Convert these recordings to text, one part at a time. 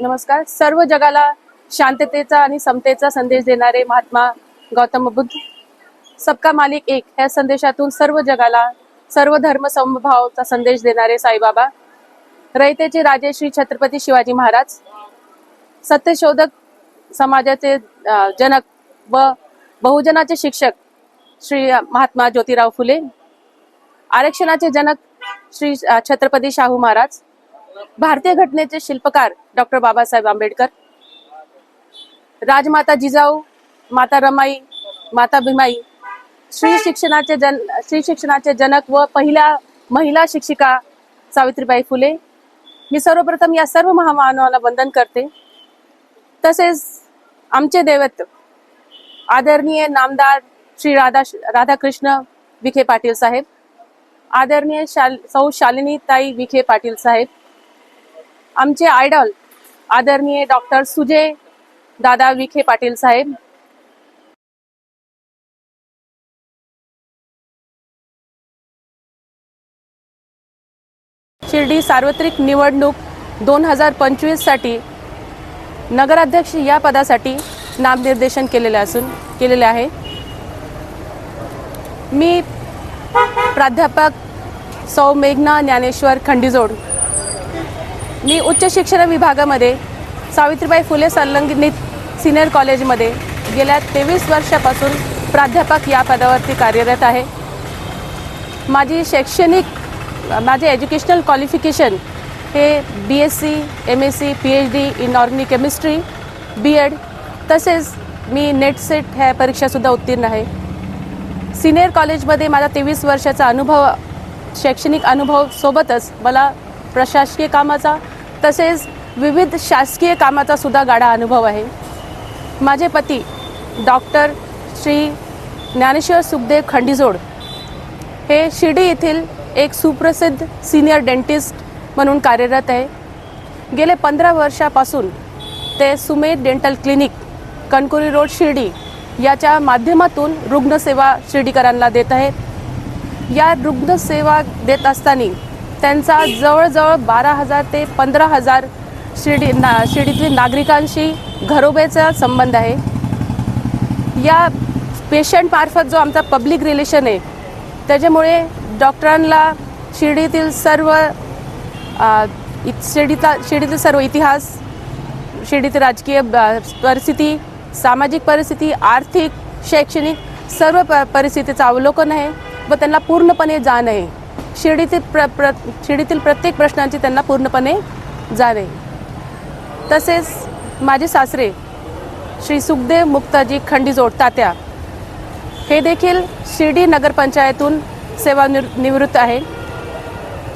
नमस्कार. सर्व जगाला शांततेचा आणि समतेचा संदेश देणारे महात्मा गौतम बुद्ध सबका मालिक एक ह्या संदेशातून सर्व जगाला सर्व धर्म समभावचा संदेश देणारे साईबाबा रयतेचे राजे श्री छत्रपती शिवाजी महाराज सत्यशोधक समाजाचे जनक व बहुजनाचे शिक्षक श्री महात्मा ज्योतिराव फुले आरक्षणाचे जनक श्री छत्रपती शाहू महाराज भारतीय घटनेचे शिल्पकार डॉक्टर बाबासाहेब आंबेडकर राजमाता जिजाऊ माता रमाई माता भीमाई श्री शिक्षणाचे जन श्री शिक्षणाचे जनक व पहिल्या महिला शिक्षिका सावित्रीबाई फुले. मी सर्वप्रथम या सर्व महामानवाला वंदन करते. तसेच आमचे दैवत आदरणीय नामदार श्री राधा राधाकृष्ण विखे पाटील साहेब आदरणीय शाल सौ शालिनी ताई विखे पाटील साहेब आमचे आयडॉल आदरणीय डॉक्टर सुजय दादा विखे पाटील साहेब. शिर्डी सार्वत्रिक निवडणूक दोन हजार पंचवीससाठी नगराध्यक्ष या पदासाठी नामनिर्देशन केलेले असून केलेले आहे. मी प्राध्यापक सौ मेघना ज्ञानेश्वर खंडीजोड मी उच्च शिक्षण विभागामध्ये सावित्रीबाई फुले संलग्नित सिनियर कॉलेजमध्ये गेल्या तेवीस वर्षापासून प्राध्यापक या पदावरती कार्यरत आहे. माझी शैक्षणिक माझे एज्युकेशनल क्वालिफिकेशन हे B S C M S C P H D in organic chemistry B Ed तसेच मी नेट सेट ह्या परीक्षासुद्धा उत्तीर्ण आहे. सिनियर कॉलेजमध्ये माझा तेवीस वर्षाचा अनुभव शैक्षणिक अनुभव सोबतच मला प्रशासकीय कामाचा तसेच विविध शासकीय कामाचा सुद्धा गाढा अनुभव आहे. माझे पती डॉक्टर श्री ज्ञानेश्वर सुखदेव खंडीजोड हे शिर्डी येथील एक सुप्रसिद्ध सिनियर डेंटिस्ट म्हणून कार्यरत आहे. गेले पंधरा वर्षापासून ते Sumedh dental clinic Kankuri road Shirdi याच्या माध्यमातून रुग्णसेवा शिर्डीकरांना देत आहेत. या रुग्णसेवा देत असताना त्यांचा जवळजवळ बारा हजार ते पंधरा हजार शिर्डी ना शिर्डीतील नागरिकांशी घरोब्याचा संबंध आहे. या पेशंटमार्फत जो आमचा पब्लिक रिलेशन आहे त्याच्यामुळे डॉक्टरांना शिर्डीतील सर्व अ, शिर्डीचा शिर्डीतील सर्व इतिहास शिर्डीतील राजकीय परिस्थिती सामाजिक परिस्थिती आर्थिक शैक्षणिक सर्व प परिस्थितीचं अवलोकन आहे व त्यांना पूर्णपणे जाण आहे. शिर्डीतील प्र प्र शिर्डीतील प्रत्येक प्रश्नांची त्यांना पूर्णपणे जाणे तसेच माझे सासरे श्री सुखदेव मुक्ताजी खंडीजोड तात्या हे देखील शिर्डी नगरपंचायतून सेवानिवृ निवृत्त आहे.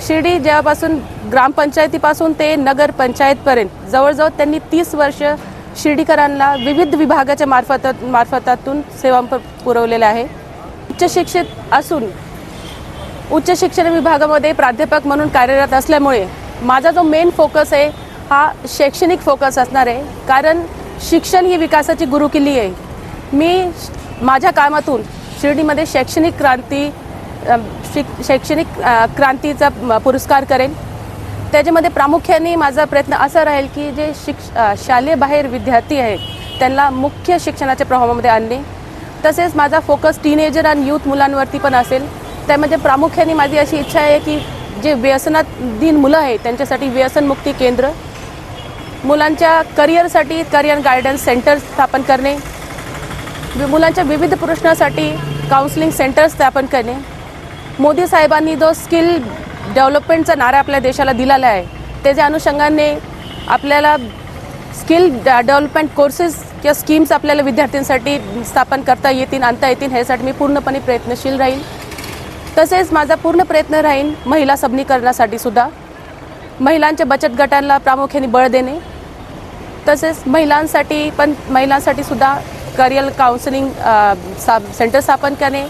शिर्डी जेव्हापासून ग्रामपंचायतीपासून ते नगरपंचायतपर्यंत जवळजवळ त्यांनी तीस वर्ष शिर्डीकरांना विविध विभागाच्या मार्फत मार्फतातून सेवा प- पुरवलेल्या आहे. उच्च शिक्षित असून उच्च शिक्षण विभागामध्ये प्राध्यापक म्हणून कार्यरत असल्यामुळे माझा जो मेन फोकस आहे हा शैक्षणिक फोकस असणार आहे. कारण शिक्षण ही विकासाची गुरुकिल्ली आहे. मी माझ्या कामातून शिर्डीमध्ये शैक्षणिक क्रांती शिक शैक्षणिक क्रांतीचा पुरस्कार करेन. त्याच्यामध्ये प्रामुख्याने माझा प्रयत्न असा राहील की जे शिक्ष शालेय बाहेर विद्यार्थी आहेत त्यांना मुख्य शिक्षणाच्या प्रभावामध्ये आणणे तसेच माझा फोकस टीनेजर आणि यूथ मुलांवरती पण असेल. त्यामध्ये प्रामुख्याने माझी अशी इच्छा आहे की जे व्यसनाधीन मुलं आहेत त्यांच्यासाठी व्यसनमुक्ती केंद्र मुलांच्या करिअरसाठी करिअर गायडन्स सेंटर स्थापन करणे मुलांच्या विविध प्रश्नासाठी काउन्सिलिंग सेंटर स्थापन करणे. मोदी साहेबांनी जो स्किल डेव्हलपमेंटचा नारा आपल्या देशाला दिलेला आहे त्याच्या अनुषंगाने आपल्याला स्किल डेव्हलपमेंट कोर्सेस किंवा स्कीम्स आपल्याला विद्यार्थ्यांसाठी स्थापन करता येतील आणता येतील ह्यासाठी मी पूर्णपणे प्रयत्नशील राहील. तसेच माझा पूर्ण प्रयत्न राहील महिला सबलीकरणासाठी सुद्धा. महिलांच्या बचत गटांना प्रामुख्याने बळ देणे. तसेच महिलांसाठी पण महिलांसाठी सुद्धा करिअर काउन्सिलिंग सा सेंटर स्थापन करणे.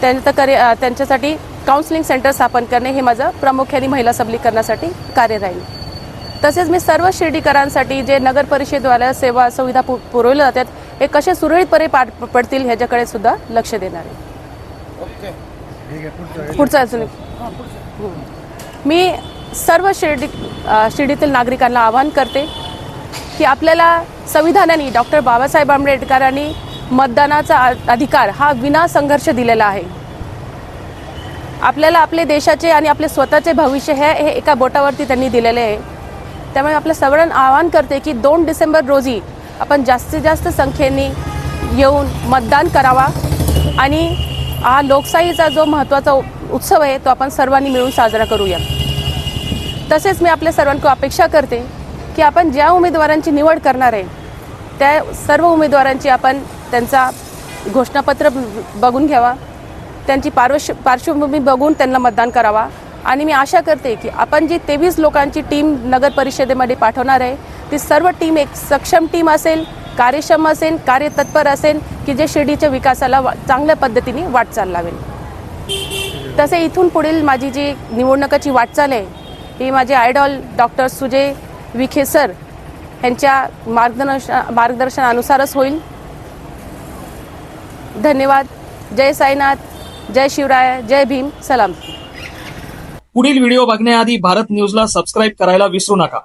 त्यांचं करि त्यांच्यासाठी काउन्सिलिंग सेंटर स्थापन करणे हे माझं प्रामुख्याने महिला सबलीकरणासाठी कार्य राहील. तसेच मी सर्व शिर्डीकरांसाठी जे नगर परिषदवाल्या सेवा सुविधा पु पुरवल्या जातात हे कसे सुरळीतपणे पाठ पडतील ह्याच्याकडे सुद्धा लक्ष देणार आहे. पुढचं अजून. हं. मी सर्व शिर्डी शिर्डीतील नागरिकांना आवाहन करते की आपल्याला संविधानाने डॉक्टर बाबासाहेब आंबेडकरांनी मतदानाचा अधिकार हा विना संघर्ष दिलेला आहे आपल्याला आपले देशाचे आणि आपले स्वतःचे भविष्य हे हे एका बोटावरती त्यांनी दिलेले आहे त्यामुळे आपल्या सर्वांना आवाहन करते की दोन डिसेंबर रोजी आपण जास्तीत जास्त संख्येने येऊन मतदान करावा आणि हा लोकशाहीचा जो महत्त्वाचा उत्सव आहे तो आपण सर्वांनी मिळून साजरा करूया. तसेच मी आपल्या सर्वांकडून अपेक्षा करते की आपण ज्या उमेदवारांची निवड करणार आहे त्या सर्व उमेदवारांची आपण त्यांचा घोषणापत्र ब- बघून घ्यावा त्यांची पार्श्व पार्श्वभूमी बघून त्यांना मतदान करावा. आणि मी आशा करते की आपण जी तेवीस लोकांची टीम नगर परिषदेमध्ये पाठवणार आहे ती सर्व टीम एक सक्षम टीम असेल कार्यक्षम असेल कार्यतत्पर असेल की जे शिर्डीच्या विकासाला वा चांगल्या पद्धतीने वाटचाल लावेल. तसे इथून पुढील माझी जी निवडणुकाची वाटचाल आहे ही माझे idol doctor Sujay Vikhe sir यांच्या मार्गदर्शन मार्गदर्शनानुसारच होईल. धन्यवाद. जय साईनाथ. जय शिवराय. जय भीम. सलाम. पुढील व्हिडिओ बघण्याआधी भारत न्यूजला सबस्क्राईब करायला विसरू नका.